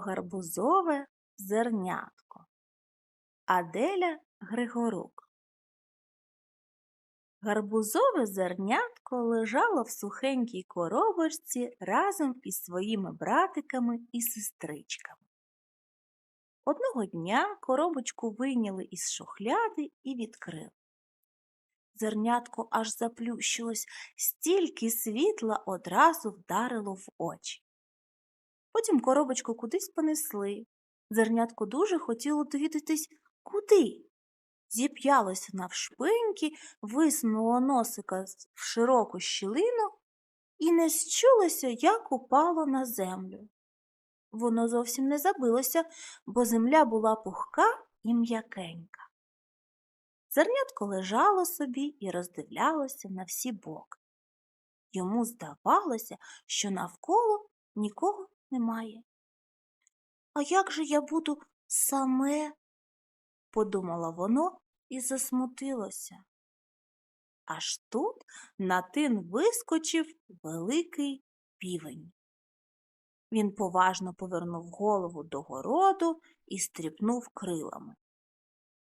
гарбузове зернятко. Аделя Григорук. Гарбузове зернятко лежало в сухенькій коробочці разом із своїми братиками і сестричками. Одного дня коробочку вийняли із шухляди і відкрили. Зернятко аж заплющилось, стільки світла одразу вдарило в очі. Потім коробочку кудись понесли. Зернятко дуже хотіло довідатись, куди. Зіп'ялося навшпиньки, висунуло носика в широку щілину і не счулося, як упало на землю. Воно зовсім не забилося, бо земля була пухка і м'якенька. Зернятко лежало собі і роздивлялося на всі боки. Йому здавалося, що навколо нікого немає. А як же я буду саме? подумало воно і засмутилося. Аж тут на тин вискочив великий півень. Він поважно повернув голову до городу і стріпнув крилами.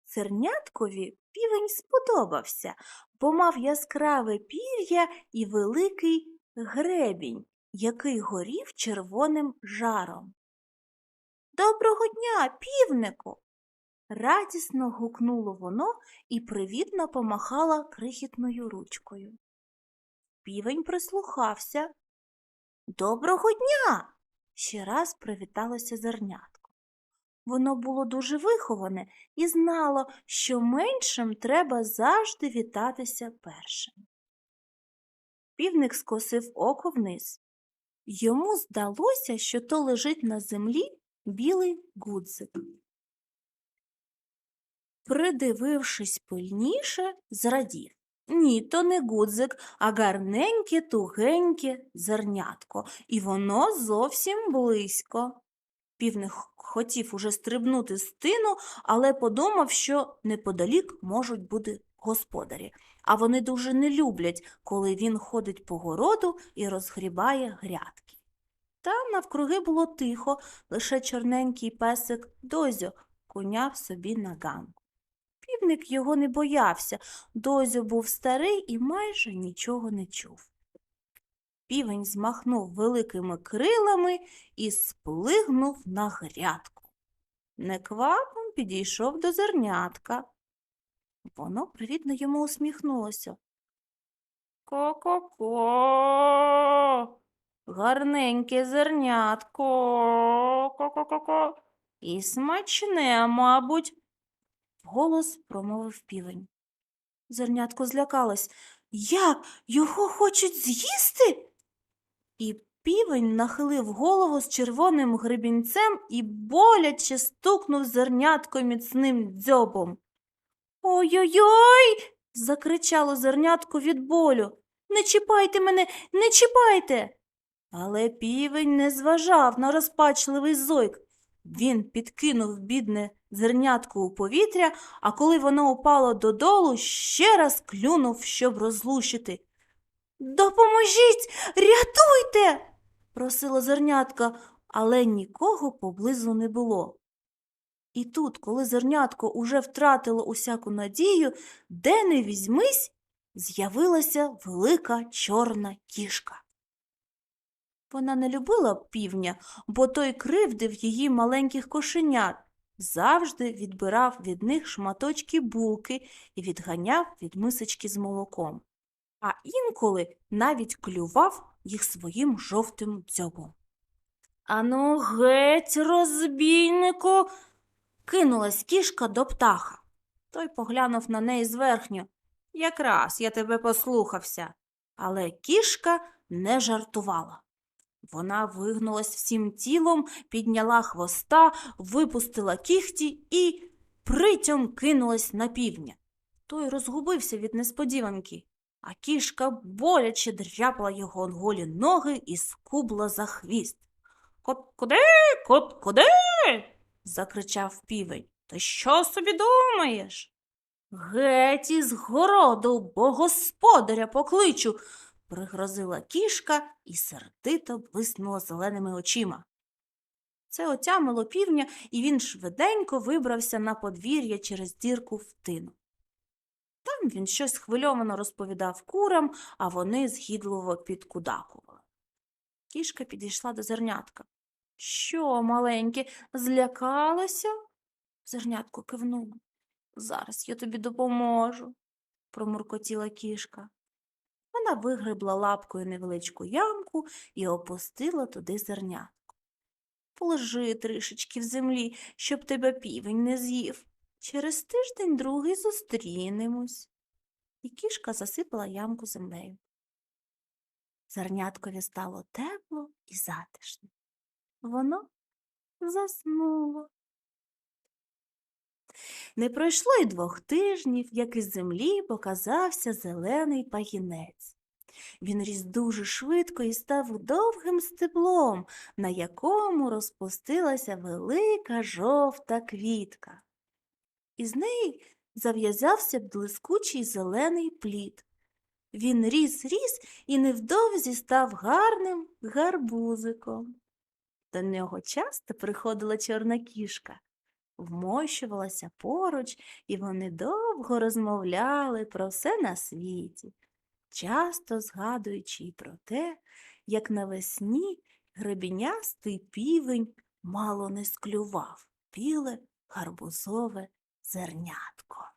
Серняткові півень сподобався, бо мав яскраве пір'я і великий гребінь, який горів червоним жаром. Доброго дня, півнику. Радісно гукнуло воно і привітно помахала крихітною ручкою. Півень прислухався. Доброго дня. ще раз привіталося зернятко. Воно було дуже виховане і знало, що меншим треба завжди вітатися першим. Півник скосив око вниз. Йому здалося, що то лежить на землі білий гудзик. Придивившись пильніше, зрадів. Ні, то не гудзик, а гарненьке, тугеньке зернятко, і воно зовсім близько. Півник хотів уже стрибнути з тину, але подумав, що неподалік можуть бути господарі, а вони дуже не люблять, коли він ходить по городу і розгрібає грядки. Та навкруги було тихо, лише чорненький песик Дозьо куняв собі на ганку. Півник його не боявся, Дозьо був старий і майже нічого не чув. Півень змахнув великими крилами і сплигнув на грядку. Неквапом підійшов до зернятка. Воно привітно йому усміхнулося. Ко-ко-ко. Гарненьке зернятко. Ко-ко-ко-ко. І смачне, мабуть, вголос промовив півень. Зернятко злякалось. Як його хочуть з'їсти? І півень нахилив голову з червоним гребінцем і боляче стукнув зернятко міцним дзьобом. Ой-ой-ой. закричало зернятко від болю. Не чіпайте мене, не чіпайте. Але півень не зважав на розпачливий зойк. Він підкинув бідне зернятко у повітря, а коли воно упало додолу, ще раз клюнув, щоб розлучити. Допоможіть, рятуйте, просила зернятка, але нікого поблизу не було. І тут, коли зернятко уже втратило усяку надію, де не візьмись, з'явилася велика чорна кішка. Вона не любила півня, бо той кривдив її маленьких кошенят, завжди відбирав від них шматочки булки і відганяв від мисочки з молоком, а інколи навіть клював їх своїм жовтим дзьобом. Ану, геть, розбійнику, кинулась кішка до птаха. Той поглянув на неї зверхньо. Якраз я тебе послухався. Але кішка не жартувала. Вона вигнулась всім тілом, підняла хвоста, випустила кіхті і притям кинулась на півня. Той розгубився від несподіванки, а кішка боляче дряпала його голі ноги і скубла за хвіст. Куди? Куди? Закричав півень. Ти що собі думаєш? Геть із городу, бо господаря покличу, пригрозила кішка і сердито блиснула зеленими очима. Це отямило півня, і він швиденько вибрався на подвір'я через дірку в тину. Там він щось схвильовано розповідав курам, а вони згідливо підкудакували. Кішка підійшла до зернятка. Що, маленьке, злякалося? Зернятко кивнуло. Зараз я тобі допоможу, промуркотіла кішка. Вона вигребла лапкою невеличку ямку і опустила туди зернятко. Положи трішечки в землі, щоб тебе півень не з'їв. Через тиждень другий зустрінемось. І кішка засипала ямку землею. Зерняткові стало тепло і затишно. Воно заснуло. Не пройшло й двох тижнів, як із землі показався зелений пагінець. Він ріс дуже швидко і став довгим стеблом, на якому розпустилася велика жовта квітка. Із неї зав'язався блискучий зелений плід. Він ріс, ріс і невдовзі став гарним гарбузиком. До нього часто приходила чорна кішка, вмощувалася поруч, і вони довго розмовляли про все на світі, часто згадуючи й про те, як навесні гребінястий півень мало не склював біле гарбузове зернятко.